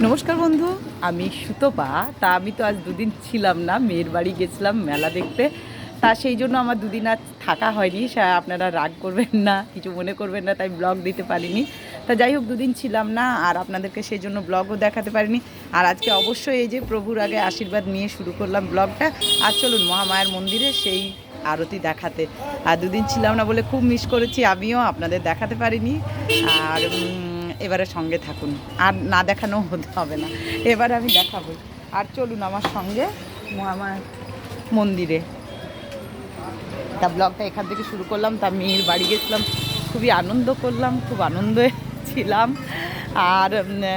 নমস্কার বন্ধু, আমি সুতপা। তা আমি তো আজ দুদিন ছিলাম না, মেয়ের বাড়ি গেছিলাম মেলা দেখতে। তা সেই জন্য আমার দুদিন আজ থাকা হয়নি আপনারা রাগ করবেন না, কিছু মনে করবেন না, তাই ব্লগ দিতে পারিনি। তা যাই হোক, দুদিন ছিলাম না, আর আপনাদেরকে সেই জন্য ব্লগও দেখাতে পারিনি। আর আজকে অবশ্যই এই যে প্রভুর আগে আশীর্বাদ নিয়ে শুরু করলাম ব্লগটা আর চলুন, মহামায়ার মন্দিরে সেই আরতি দেখাতে। আর দুদিন ছিলাম না বলে খুব মিস করেছি, আমিও আপনাদের দেখাতে পারিনি। আর এবারে সঙ্গে থাকুন। আর না দেখানো হতে হবে না। এবার আমি দেখাবো। আর চলুন আমার সঙ্গে আমার মন্দিরে। তা ব্লগটা এখান থেকে শুরু করলাম। তা মেয়ের বাড়ি গেছিলাম। খুবই আনন্দ করলাম খুব আনন্দে ছিলাম। আর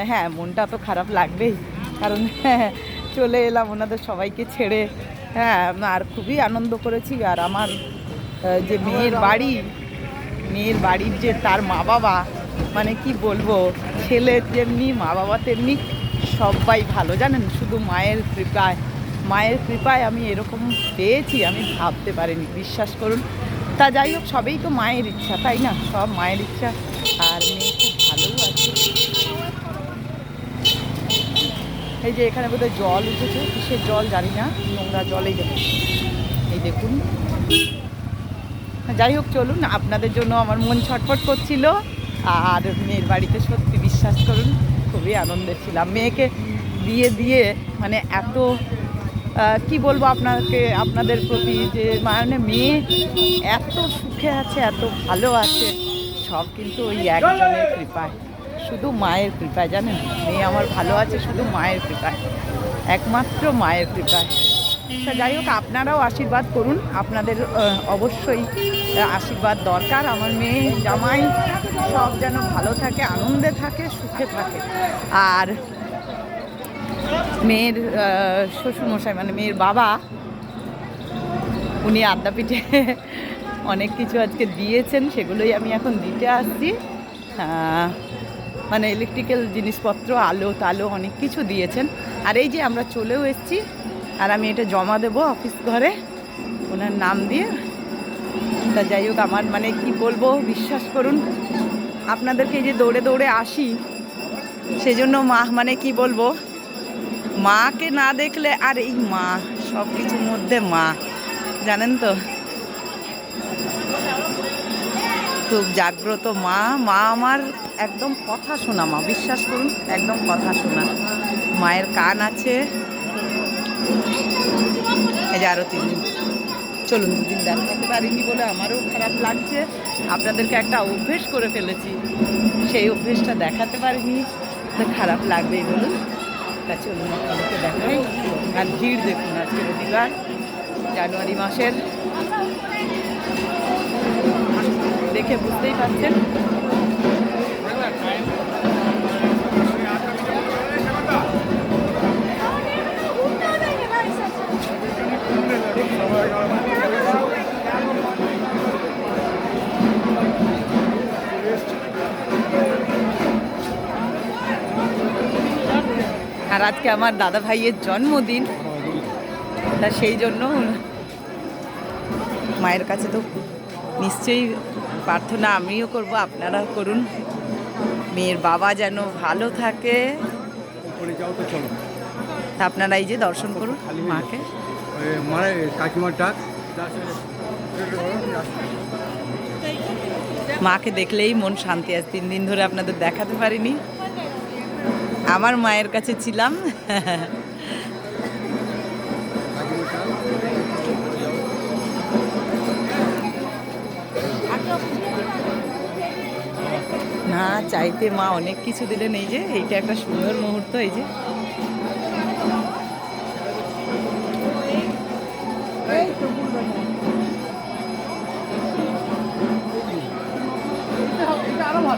হ্যাঁ মনটা তো খারাপ লাগবেই। কারণ হ্যাঁ, চলে এলাম ওনাদের সবাইকে ছেড়ে। হ্যাঁ আর খুবই আনন্দ করেছি। আর আমার যে মেয়ের বাড়ি মেয়ের বাড়ির যে তার মা বাবা মানে কি বলব, ছেলে যেমনি মা বাবা তেমনি সবাই ভালো, জানেন? শুধু মায়ের কৃপায় মায়ের কৃপায় আমি এরকম পেয়েছি, আমি ভাবতে পারিনি, বিশ্বাস করুন। তা যাই হোক, সবেই তো মায়ের ইচ্ছা, তাই না? সব মায়ের ইচ্ছা, আর মেয়ে খুব ভালোও আছে। এই যে এখানে বোধহয় জল উঠেছে, কিসের জল জানি না, নোংরা জলেই দেখুন। এই দেখুন। যাই হোক, চলুন, আপনাদের জন্য আমার মন ছটফট করছিল। আর মেয়ের বাড়িতে সত্যি বিশ্বাস করুন, খুবই আনন্দে ছিলাম। মেয়েকে দিয়ে দিয়ে মানে এত কি বলব আপনাকে, আপনাদের প্রতি যে মানে মেয়ে এত সুখে আছে, এত ভালো আছে, সব কিন্তু ওই একজনের কৃপায়। শুধু মায়ের কৃপায়, জানেন? মেয়ে আমার ভালো আছে, শুধু মায়ের কৃপায়। একমাত্র মায়ের কৃপায়। যাই হোক, আপনারাও আশীর্বাদ করুন। আপনাদের অবশ্যই আশীর্বাদ দরকার। আমার মেয়ে, জামাই, সব যেন ভালো থাকে, আনন্দে থাকে, সুখে থাকে। আর মেয়ের শ্বশুরমশাই মানে মেয়ের বাবা, উনি আদ্যাপীঠে অনেক কিছু আজকে দিয়েছেন, সেগুলোই আমি এখন দিতে আসছি। মানে ইলেকট্রিক্যাল জিনিসপত্র, আলো, তালো অনেক কিছু দিয়েছেন। আর এই যে আমরা চলেও এসেছি আর আমি এটা জমা দেবো অফিস ঘরে। ওনার নাম দিয়ে। তা যাই হোক, আমার মানে কি বলব, বিশ্বাস করুন, আপনাদেরকে যে দৌড়ে দৌড়ে আসি, সেজন্য মা মানে কি বলব, মাকে না দেখলে আর এই মা সব কিছুর মধ্যে মা, জানেন তো? খুব জাগ্রত মা মা আমার একদম কথা শোনা মা, বিশ্বাস করুন, একদম কথা শোনা। মায়ের কান আছে এই যে আরও তিন দিন চলুন, দুদিন দেখাতে পারিনি বলে আমারও খারাপ লাগছে। আপনাদেরকে একটা অভ্যেস করে ফেলেছি। সেই অভ্যেসটা দেখাতে পারিনি খারাপ লাগবেই বলুন। তা চলুন, আপনাদেরকে দেখাই। আর ভিড় দেখুন আজকে রবিবার, জানুয়ারি মাসের। দেখে বুঝতেই পারছেন। আর আজকে আমার দাদা ভাইয়ের জন্মদিন। তা সেই জন্য মায়ের কাছে তো নিশ্চয়ই প্রার্থনা আমিও করব আপনারাও করুন। মেয়ের বাবা যেন ভালো থাকে। আপনারা এই যে দর্শন করুন মাকে। মাকে দেখলেই মন শান্তি, আজ তিন দিন ধরে আপনাদের দেখাতে পারিনি। আমার মায়ের কাছে ছিলাম। না, চাইতে মা অনেক কিছু দিলেন, এই যে, এইটা একটা সুন্দর মুহূর্ত, এই যে।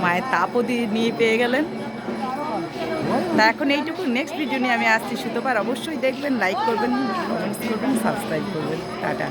মায়ের তাপও দিয়ে নিয়ে পেয়ে গেলেন। তা এখন এইটুকু। নেক্সট ভিডিও নিয়ে আমি আসছি সুতোবার অবশ্যই দেখবেন লাইক করবেন করবেন সাবস্ক্রাইব করবেন। টাটা।